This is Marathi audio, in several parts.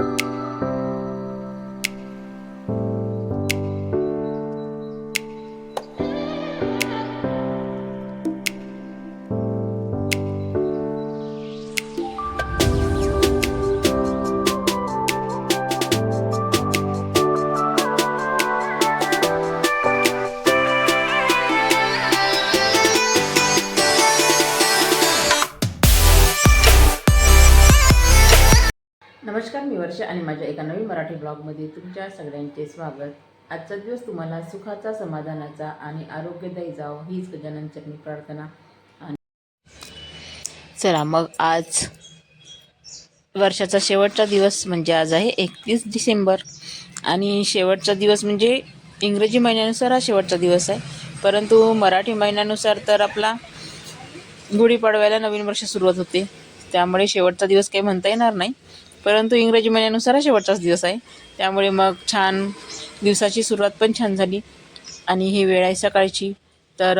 you नमस्कार मी वर्षा आणि माझ्या एका नवीन मराठी ब्लॉगमध्ये तुमच्या सगळ्यांचे स्वागत. आजचा दिवस तुम्हाला सुखाचा समाधानाचा आणि आरोग्यदायी जावं हीच गजानन मी प्रार्थना. आणि चला मग आज वर्षाचा शेवटचा दिवस म्हणजे आज आहे एकतीस डिसेंबर. आणि शेवटचा दिवस म्हणजे इंग्रजी महिन्यानुसार हा शेवटचा दिवस आहे. परंतु मराठी महिन्यानुसार तर आपला गुढीपाडव्याला नवीन वर्ष सुरुवात होते. त्यामुळे शेवटचा दिवस काही म्हणता येणार नाही. परंतु इंग्रजी महिन्यानुसार हा शेवटचाच दिवस आहे. त्यामुळे मग छान दिवसाची सुरुवात पण छान झाली. आणि ही वेळ आहे सकाळची. तर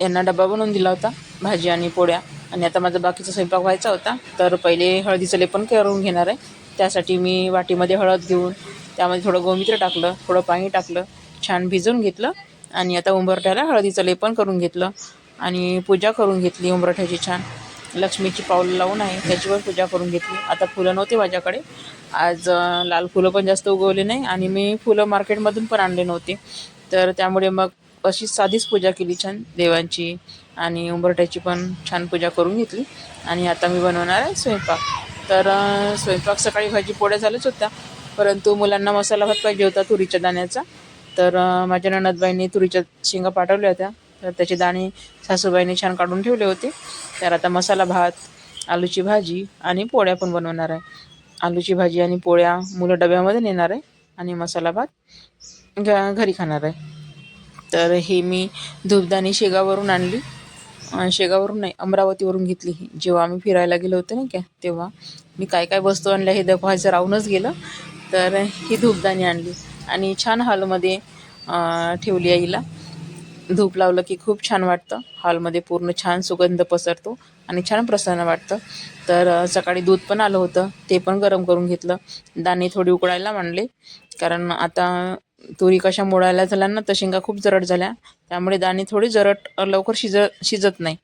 यांना डबा बनवून दिला होता भाजी आणि पोळ्या. आणि आता माझा बाकीचा स्वयंपाक व्हायचा होता. तर पहिले हळदीचं लेपन करून घेणार आहे. त्यासाठी मी वाटीमध्ये हळद घेऊन त्यामध्ये थोडं गोमित्र टाकलं थोडं पाणी टाकलं छान भिजवून घेतलं. आणि आता उंबरठ्याला हळदीचं लेपन करून घेतलं. आणि पूजा करून घेतली उंबरठ्याची छान. लक्ष्मीची पावलं लावून आहे त्याची पण पूजा करून घेतली. आता फुलं नव्हती माझ्याकडे. आज लाल फुलं पण जास्त उगवले नाही आणि मी फुलं मार्केटमधून पण आणले नव्हते. तर त्यामुळे मग अशी साधीच पूजा केली छान देवांची आणि उंबरट्याची पण छान पूजा करून घेतली. आणि आता मी बनवणार आहे स्वयंपाक. तर स्वयंपाक सकाळी भाजी पोळ्या झाल्याच होत्या. परंतु मुलांना मसाला भात पाहिजे होता तुरीच्या दाण्याचा. तर माझ्या ननदबाईंनी तुरीच्या शेंगा पाठवल्या होत्या. तर त्याचे दाणे सासूबाईने छान काढून ठेवले होते. तर आता मसाला भात आलूची भाजी आणि पोळ्या पण बनवणार आहे. आलूची भाजी आणि पोळ्या मुलं डब्यामध्ये नेणार आहे आणि मसाला भात घ घरी खाणार आहे. तर हे मी धूपदाणी शेगावरून आणली. शेगावरून नाही अमरावतीवरून घेतली ही. जेव्हा आम्ही फिरायला गेलो होतो नाही का तेव्हा मी काय काय वस्तू आणल्या हे दाखवायचं राहूनच गेलं. तर ही धूपदाणी आणली. आणि छान हॉलमध्ये ठेवली आहे हिला धूप लावलं की खूप छान वाटतं. हॉलमध्ये पूर्ण छान सुगंध पसरतो आणि छान प्रसन्न वाटतं. तर सकाळी दूध पण आलं होतं. ते पण गरम करून घेतलं. दाणे थोडी उकळायला मांडले. कारण आता तुरी कशा मोडायला झाल्या ना तर शेंगा खूप जरट झाल्या. त्यामुळे दाणे थोडी जरट लवकर शिज शिजत नाही.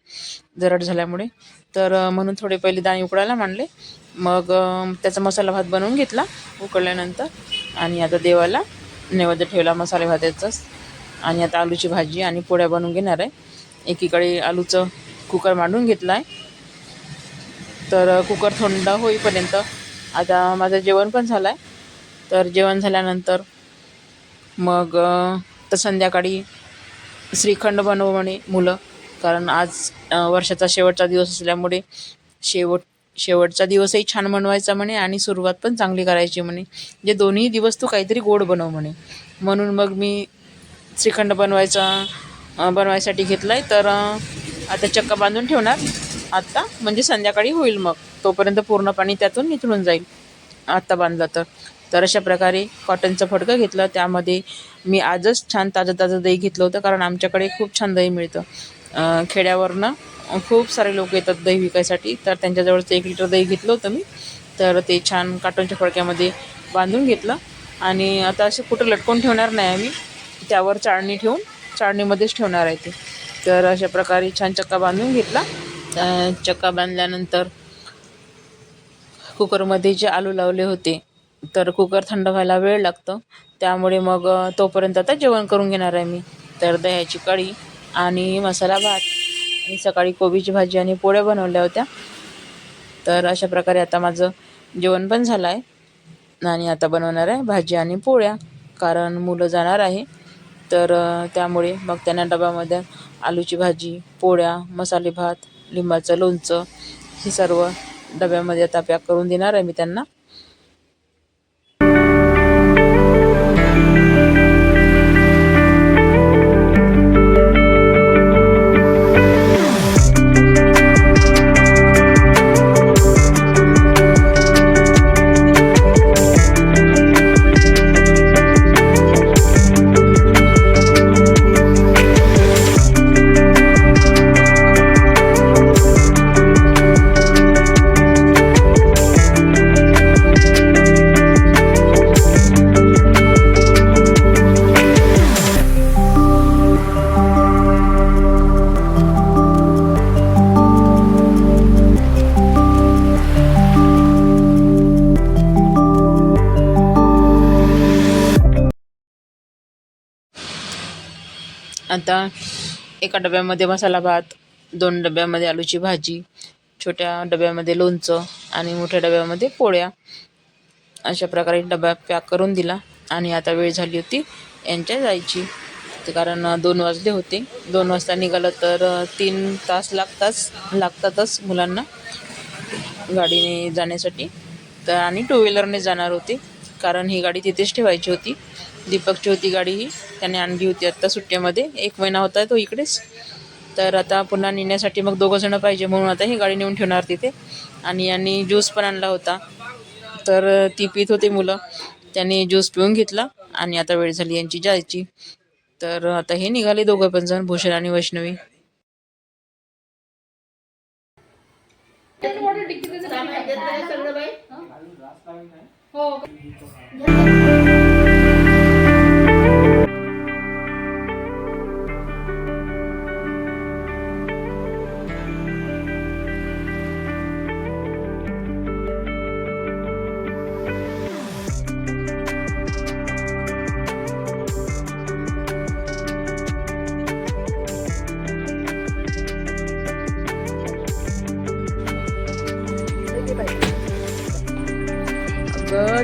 जरट झाल्यामुळे. तर म्हणून थोडे पहिले दाणे उकळायला मांडले. मग त्याचा मसाला भात बनवून घेतला उकळल्यानंतर. आणि आता देवाला नैवेद्य ठेवला मसाले भाताचाच आणि आता आलूची भाजी आणि पोळ्या बनवून घेणार आहे. एकीकडे आलूचं कुकर मांडून घेतला आहे तर कुकर थंड होईपर्यंत आता माझं जेवण पण झालं आहे तर जेवण झाल्यानंतर मग तर संध्याकाळी श्रीखंड बनव म्हणे मुलं. कारण आज वर्षाचा शेवटचा दिवस असल्यामुळे शेवट शेवटचा दिवसही छान बनवायचा म्हणे आणि सुरुवात पण चांगली करायची म्हणे. जे दोन्ही दिवस तू काहीतरी गोड बनव म्हणे. म्हणून मग मी श्रीखंड बनवायचा बनवायसाठी घेतला आहे तर आता चक्का बांधून ठेवणार. आत्ता म्हणजे संध्याकाळी होईल मग. तोपर्यंत पूर्ण पाणी त्यातून निथळून जाईल. आत्ता बांधलं तर. तर अशा प्रकारे कॉटनचं फडकं घेतलं. त्यामध्ये मी आजच छान ताजं ताजं दही घेतलं होतं कारण आमच्याकडे खूप छान दही मिळतं. खेड्यावरनं खूप सारे लोक येतात दही विकायसाठी. तर त्यांच्याजवळचं एक लिटर दही घेतलं होतं मी. तर ते छान काटनच्या फडक्यामध्ये बांधून घेतलं. आणि आता असे कुठं लटकून ठेवणार नाही आम्ही. त्यावर चाळणी ठेवून चाळणीमध्येच ठेवणार आहे ते. तर अशा प्रकारे छान चक्का बांधून घेतला. चक्का बांधल्यानंतर कुकरमध्ये जे आलू लावले होते तर कुकर थंड व्हायला वेळ लागतो. त्यामुळे मग तोपर्यंत आता जेवण करून घेणार आहे मी. तर दह्याची कढी आणि मसाला भात आणि सकाळी कोबीची भाजी आणि पोळ्या बनवल्या होत्या. तर अशा प्रकारे आता माझं जेवण पण झालं आहे. आणि आता बनवणार आहे भाजी आणि पोळ्या कारण मुलं जाणार आहे. तर त्यामुळे मग त्यांना डब्यामध्ये आलूची भाजी पोळ्या मसाले भात लिंबाचं लोणचं हे सर्व डब्यामध्ये आता पॅक करून देणार आहे मी त्यांना. आता एका डब्यामध्ये मसाला भात दोन डब्यामध्ये आलूची भाजी छोट्या डब्यामध्ये लोणचं आणि मोठ्या डब्यामध्ये पोळ्या. अशा प्रकारे डबा पॅक करून दिला आणि आता वेळ झाली होती यांच्या जायची. कारण दोन वाजले होते. दोन वाजता निघालं तर तीन तास लागताच लागतातच मुलांना गाडीने जाण्यासाठी. तर आणि टू व्हीलरने जाणार होते. कारण ही गाडी तिथेच ठेवायची होती. दीपकची होती गाडी ही त्याने आणली होती आत्ता सुट्ट्यामध्ये. एक महिना होता तो इकडेच. तर आता पुन्हा नेण्यासाठी मग दोघं जणं पाहिजे म्हणून आता ही गाडी नेऊन ठेवणार तिथे. आणि यांनी ज्यूस पण आणला होता. तर ती पित होते मुलं. त्यांनी ज्यूस पिऊन घेतला आणि आता वेळ झाली यांची जायची. तर आता हे निघाले दोघं पण जण भूषण आणि वैष्णवी. 哦。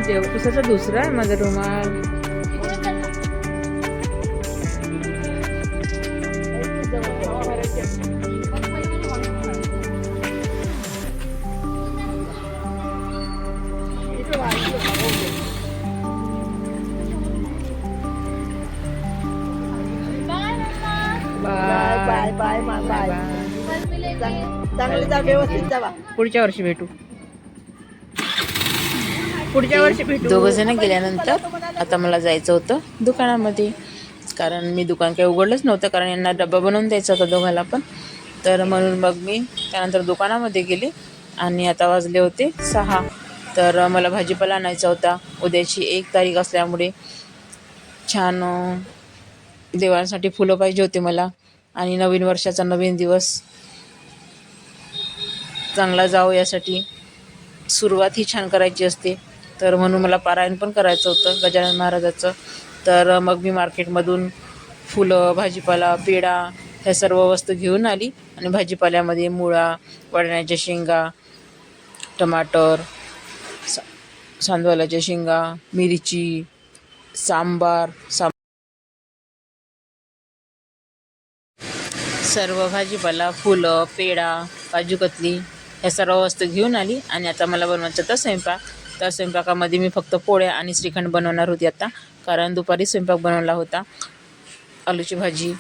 देवकुसाचा दुसरा आहे माझा रुमाल. Bye bye bye bye. Bye चांग- चांगले जा व्यवस्थित जावा पुढच्या वर्षी भेटू. पुढच्या वर्षी भेटू. दोघं जण गेल्यानंतर आता मला जायचं होतं दुकानामध्ये. कारण मी दुकान काही उघडलंच नव्हतं कारण यांना डब्बा बनवून द्यायचा होता दोघाला पण. तर म्हणून मग मी त्यानंतर दुकानामध्ये गेले आणि आता वाजले होते सहा. तर मला भाजीपाला आणायचा होता. उद्याची एक तारीख असल्यामुळे छान देवांसाठी फुलं पाहिजे होती मला. आणि नवीन वर्षाचा नवीन दिवस. चांगला जावं यासाठी सुरुवात ही छान करायची असते. तर म्हणून मला पारायण पण करायचं होतं गजानन महाराजाचं. तर मग मी मार्केटमधून फुलं भाजीपाला पेढा ह्या सर्व वस्तू घेऊन आली आणि भाजीपाल्यामध्ये मुळा वडण्याच्या शेंगा टमाटर सा सांदवालाच्या शेंगा मिरची सांबार सां सर्व भाजीपाला फुलं पेढा काजूकतली ह्या सर्व वस्तू घेऊन आली आणि आता मला बनवायचं तर स्वयंपाक. त्या स्वयंपाकामध्ये मी फक्त पोळ्या आणि श्रीखंड बनवणार होती आता. कारण दुपारी स्वयंपाक बनवला होता. आलूची भाजी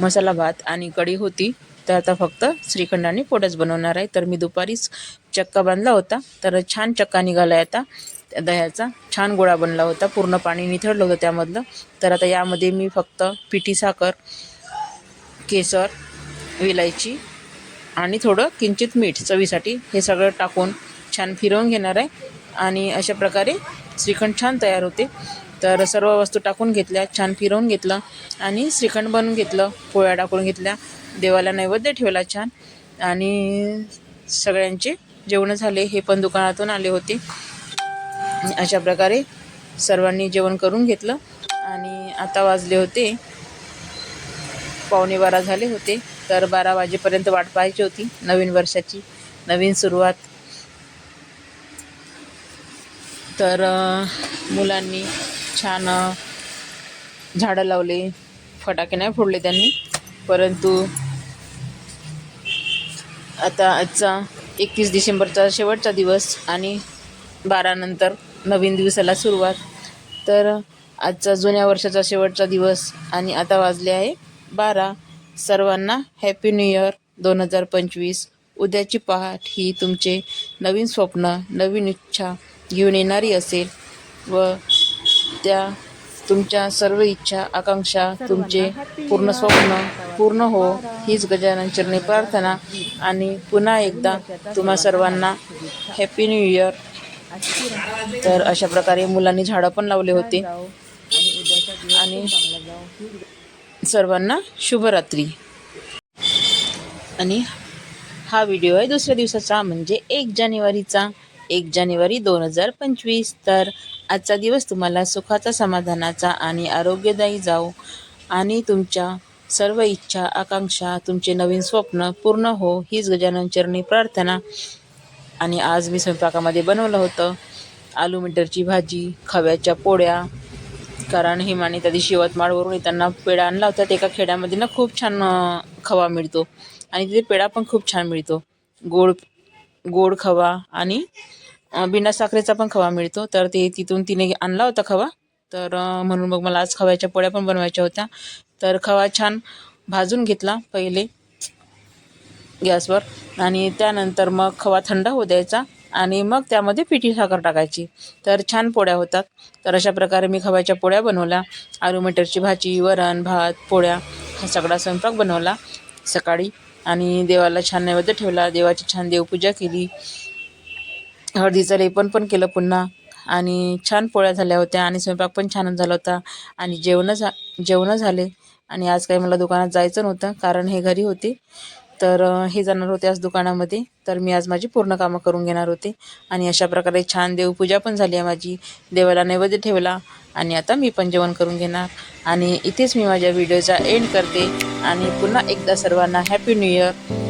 मसाला भात आणि कढी होती. तर आता फक्त श्रीखंड आणि पोळ्याच बनवणार आहे. तर मी दुपारीच चक्का बांधला होता. तर छान चक्का निघाला आहे आता. त्या दह्याचा छान गोळा बनला होता. पूर्ण पाणी निथळलं होतं त्यामधलं. तर आता यामध्ये मी फक्त पिठी साखर केसर विलायची आणि थोडं किंचित मीठ चवीसाठी हे सगळं टाकून छान फिरवून घेणार आहे. आणि अशा प्रकारे श्रीखंड छान तयार होते. तर सर्व वस्तू टाकून घेतल्या छान फिरवून घेतलं आणि श्रीखंड बनवून घेतलं पोळ्या टाकून घेतल्या देवाला नैवेद्य ठेवला छान आणि सगळ्यांचे जेवणं झाले हे पण दुकानातून आले होते. अशा प्रकारे सर्वांनी जेवण करून घेतलं आणि आता वाजले होते. पावणे बारा झाले होते तर बारा वाजेपर्यंत वाट पाहायची होती नवीन वर्षाची नवीन सुरुवात. तर मुलांनी छान झाडं लावले फटाके नाही फोडले त्यांनी. परंतु आता आजचा एकतीस डिसेंबरचा शेवटचा दिवस आणि बारानंतर नवीन दिवसाला सुरुवात. तर आजचा जुन्या वर्षाचा शेवटचा दिवस आणि आता वाजले आहे बारा. सर्वांना हॅपी न्यू इयर दोन हजार पंचवीस. उद्याची पहाट ही तुमचे नवीन स्वप्न नवीन इच्छा घेऊन येणारी असेल व त्या तुमच्या सर्व इच्छा आकांक्षा तुमचे पूर्ण स्वप्न पूर्ण हो हीच गजानन चरणी प्रार्थना. आणि पुन्हा एकदा तुम्हा सर्वांना हॅपी न्यू इयर तर अशा प्रकारे मुलांनी झाडं पण लावले होते. आणि सर्वांना शुभरात्री. आणि हा व्हिडिओ आहे दुसऱ्या दिवसाचा म्हणजे एक जानेवारीचा. एक जानेवारी दोन हजार पंचवीस. तर आजचा दिवस तुम्हाला सुखाचा समाधानाचा आणि आरोग्यदायी जाओ आणि तुमच्या सर्व इच्छा आकांक्षा तुमचे नवीन स्वप्न पूर्ण हो हीच गजानन चरणी प्रार्थना. आणि आज मी स्वयंपाकामध्ये बनवलं होतं. आलू मटरची भाजी खव्याच्या पोळ्या. कारण हिमाने त्या दिवशी यवतमाळवरून येताना पेढा आणला होता. एका खेड्यामध्ये ना खूप छान खवा मिळतो. आणि तिथे पेढा पण खूप छान मिळतो. गोड गोड खवा आणि बिना साखरेचा पण खवा मिळतो. तर ते तिथून तिने आणला होता खवा. तर म्हणून मग मला आज खव्याच्या पोळ्या पण बनवायच्या होत्या. तर खवा छान भाजून घेतला पहिले गॅसवर आणि त्यानंतर मग खवा थंड होऊ द्यायचा आणि मग त्यामध्ये पिठी साखर टाकायची. तर छान पोळ्या होतात. तर अशा प्रकारे मी खव्याच्या पोळ्या बनवल्या. आलू मटरची भाजी वरण भात पोळ्या हा सगळा स्वयंपाक बनवला सकाळी. आणि देवाला छान नैवेद्य ठेवला. देवाची छान देवपूजा केली. हळदीचं लेपन पण केलं पुन्हा. आणि छान पोळ्या झाल्या होत्या आणि स्वयंपाक पण छान झाला होता. आणि जेवणं झा जेवणं झाले. आणि आज काही मला दुकानात जायचं नव्हतं कारण हे घरी होते. तर हे जाणार होते आज दुकानामध्ये. तर मी आज माझी पूर्ण कामं करून घेणार होते. आणि अशा प्रकारे छान देवपूजा पण झाली आहे माझी. देवाला नैवेद्य ठेवला. आणि आता मी पण जेवण करून घेणार. आणि इथेच मी माझ्या व्हिडिओचा एंड करते. आणि पुन्हा एकदा सर्वांना हॅपी न्यू इयर